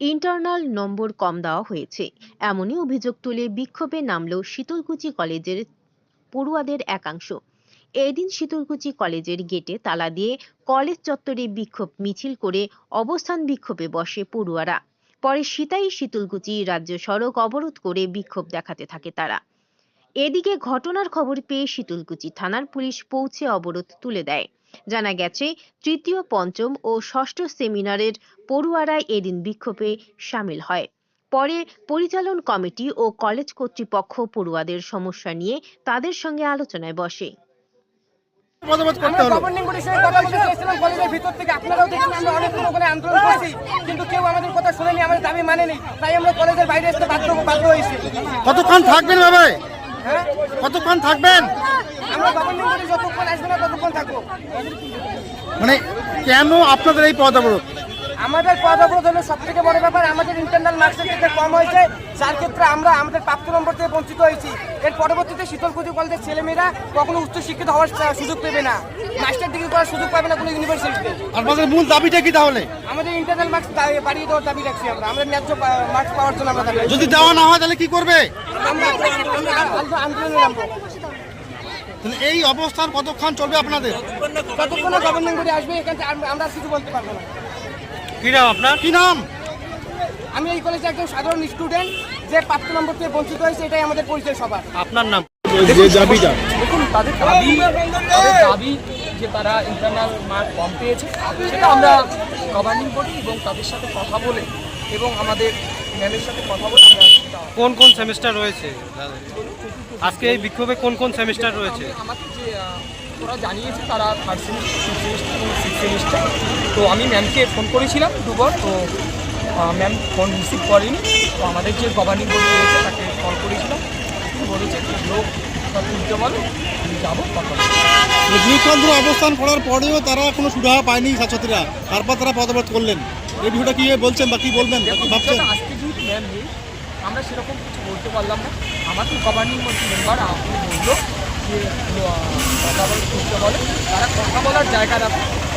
Internal নম্বর কম দেওয়া হয়েছে। এমনই অভিযোগ তুলে বিক্ষোভে নামল শীতলকুচি কলেজের পড়ুয়াদের একাংশ। এদিন শীতলকুচি কলেজের গেটে তালা দিয়ে কলেজ চত্বরে বিক্ষোভ মিছিল করে অবস্থান বিক্ষোভে বসে পড়ুয়ারা। পরে সিতাই শীতলকুচি রাজ্য সড়ক অবরোধ করে বিক্ষোভ দেখাতে থাকে তারা। এদিকে ঘটনার খবর পেয়ে শীতলকুচি থানার পুলিশ পৌঁছে অবরোধ তুলে দেয়। জানা গেছে, তৃতীয়, পঞ্চম ও ষষ্ঠ সেমিনারের পড়ুয়ারা এদিন বিক্ষোভে সামিল হয়। পরে পরিচালন কমিটি ও কলেজ কর্তৃপক্ষ পড়ুয়াদের সমস্যা নিয়ে তাদের সঙ্গে আলোচনায় বসে। পদবোধ করতে হলো। গভর্নিং বডির সঙ্গে কথা বলতে চেয়েছিলাম কলেজের ভিতর থেকে আপনারাও দেখেন আমরা অনেক ওখানে আন্দোলন করেছি কিন্তু কেউ আমাদের কথা শুনেনি আমাদের দাবি মানেনি তাই আমরা কলেজের বাইরে আসতে বাধ্য বাধ্য হয়েছি। কতক্ষণ থাকবেন বাবা? হ্যাঁ? কতক্ষণ থাকবেন? আমরা গভর্নিং বডি যতক্ষণ আসবে না ততক্ষণ থাকব। মানে কেন আপনাদের এই পদ অবরোধ? আমাদের পদ অবরোধ হলো সব থেকে বড় ব্যাপার আমাদের ইন্টারনাল মার্কসের ক্ষেত্রে কম হয়েছে যার ক্ষেত্রে আমরা আমাদের প্রাপ্ত নম্বর থেকে বঞ্চিত হয়েছি। এর পরবর্তীতে শীতলকুচি কলেজের ছেলেমেয়েরা কখনো উচ্চশিক্ষিত হওয়ার সুযোগ পেবে না। মাস্টার ডিগ্রি করার সুযোগ পাবে না কোনো ইউনিভার্সিটিতে আপনাদের মূল দাবিটা কি তাহলে? আমাদের ইন্টারনাল মার্কস বাড়িয়ে দেওয়ার দাবি রাখছি আমরা। আমাদের ন্যায্য মার্কস পাওয়ার জন্য আমরা দাবি যদি দেওয়া না হয় তাহলে কি করবে? আন্দোলন- নামবো এই অবস্থান কতক্ষণ চলবে আপনাদের? যতক্ষণ না গভর্নমেন্ট করে আসবে এখান থেকে আমরা- আমরা কিছু বলতে পারব না। কি নাম আপনার? কি নাম? আমি এই কলেজে একজন সাধারণ স্টুডেন্ট যে প্রাপ্ত নম্বর থেকে বঞ্চিত হয়েছে এটাই আমাদের পরিচয় সবার। আপনার নাম? দেখুন তাদের দাবি তাদের দাবি যে তারা ইন্টারনাল মার্ক কম পেয়েছে সেটা আমরা গভর্নিং বডি এবং তাদের সাথে কথা বলে এবং আমাদের ম্যামের সাথে কথা বলে আমরা কোন কোন সেমিস্টার রয়েছে? আজকে এই বিক্ষোভে কোন কোন সেমিস্টার রয়েছে? আমাকে যে ওরা জানিয়েছে তারা থার্ড সেমিস্টার সেমিস্টার সেমিস্টার তো আমি ম্যামকে ফোন করেছিলাম দুবার তো ম্যাম ফোন রিসিভ করেনি। তো আমাদের যে গভর্নিং বডি রয়েছে তাকে কল করেছিলাম। বলেছে লোক তুলতে বলো আমি যাব কথা। দুর্গন্ধ অবস্থান করার পরেও তারা কোনো সুরাহা পায়নি ছাত্রছাত্রীরা। তারপর তারা পদবোধ করলেন। এই বিষয়টা কি বলছেন বা কি বলবেন দেখুন, ভাবছেন? আজকে যেহেতু ম্যাম নেই আমরা সেরকম কিছু বলতে পারলাম না। আমাদের গভর্নিং মেম্বার আপনি বলল যে কথা বলে তারা কথা বলার জায়গা রাখে